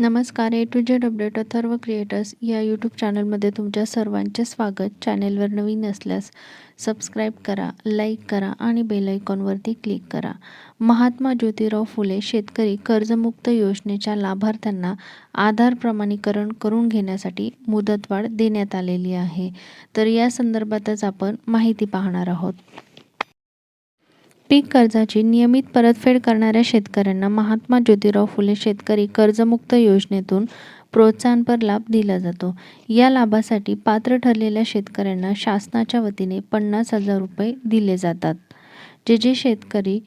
नमस्कार A to Z update Atharva creators या YouTube चॅनलमध्ये तुमच्या सर्वांचे स्वागत. चॅनेलवर नवीन असल्यास सबस्क्राईब करा लाईक करा आणि बेल आयकॉनवरती क्लिक करा. महात्मा ज्योतिराव फुले शेतकरी कर्जमुक्त योजनेच्या लाभार्थ्यांना आधार प्रमाणीकरण करून घेण्यासाठी मुदतवाढ देण्यात आलेली आहे. तर या संदर्भातच आपण माहिती पाहणार आहोत. पीक कर्जाची नियमित परतफेड करणाऱ्या शेतकऱ्यांना महात्मा ज्योतिराव फुले शेतकरी कर्जमुक्त योजनेतून प्रोत्साहनपर लाभ दिला जातो. या लाभासाठी पात्र ठरलेल्या शेतकऱ्यांना शासनाच्या वतीने पन्नास हजार रुपये दिले जातात. जे जे शेतकरी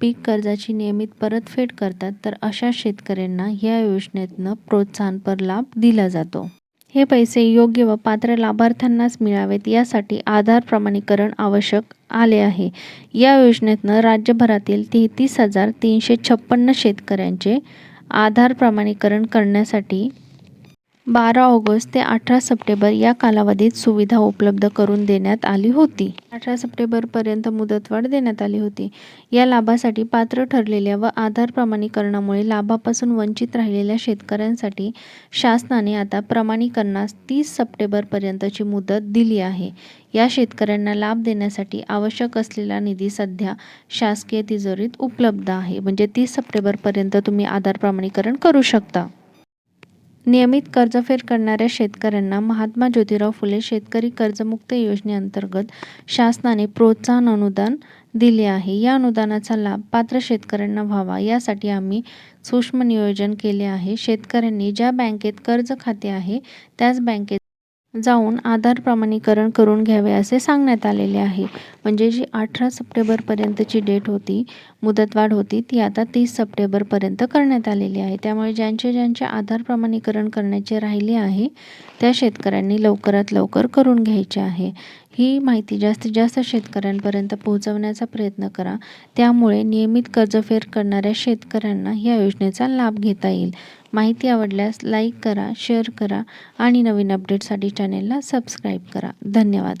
पीक कर्जाची नियमित परतफेड करतात तर अशा शेतकऱ्यांना या योजनेतनं प्रोत्साहनपर लाभ दिला जातो. हे पैसे योग्य व पात्र लाभार्थ्यांनाच मिळावेत यासाठी आधार प्रमाणीकरण आवश्यक आले आहे. या योजनेतनं राज्यभरातील तेहतीस हजार तीनशे छप्पन्न शेतकऱ्यांचे आधार प्रमाणीकरण करण्यासाठी बारा ऑगस्ट ते अठरा सप्टेंबर या कालावधीत सुविधा उपलब्ध करून देण्यात आली होती. अठरा सप्टेंबरपर्यंत मुदतवाढ देण्यात आली होती. या लाभासाठी पात्र ठरलेल्या व आधार प्रमाणीकरणामुळे लाभापासून वंचित राहिलेल्या शेतकऱ्यांसाठी शासनाने आता प्रमाणीकरणास तीस सप्टेंबरपर्यंतची मुदत दिली आहे. या शेतकऱ्यांना लाभ देण्यासाठी आवश्यक असलेला निधी सध्या शासकीय तिजोरीत उपलब्ध आहे. म्हणजे तीस सप्टेंबरपर्यंत तुम्ही आधार प्रमाणीकरण करू शकता. नियमित कर्जफेड करणाऱ्या शेतकऱ्यांना महात्मा ज्योतिराव फुले शेतकरी कर्जमुक्त योजनेअंतर्गत शासनाने प्रोत्साहन अनुदान दिले आहे. या अनुदानाचा लाभ पात्र शेतकऱ्यांना व्हावा यासाठी आम्ही सूक्ष्म नियोजन केले आहे. शेतकऱ्यांनी ज्या बँकेत कर्ज खाते आहे त्याच बँकेत जाऊन आधार प्रमाणीकरण करून घ्यावे असे सांगण्यात आलेले आहे. म्हणजे जी अठरा सप्टेंबरपर्यंतची डेट होती मुदतवाढ होती ती आता तीस सप्टेंबरपर्यंत करण्यात आलेली आहे. त्यामुळे ज्यांचे ज्यांचे आधार प्रमाणीकरण करण्याचे राहिले आहे त्या शेतकऱ्यांनी लवकरात लवकर करून घ्यायचे आहे. ही माहिती जास्तीत जास्त शेतकऱ्यांपर्यंत पोहोचवण्याचा प्रयत्न करा. त्यामुळे नियमित कर्जफेड करणाऱ्या शेतकऱ्यांना या योजनेचा लाभ घेता येईल. माहिती आवडल्यास लाईक करा शेअर करा आणि नवीन अपडेटसाठी चॅनेलला सबस्क्राईब करा. धन्यवाद.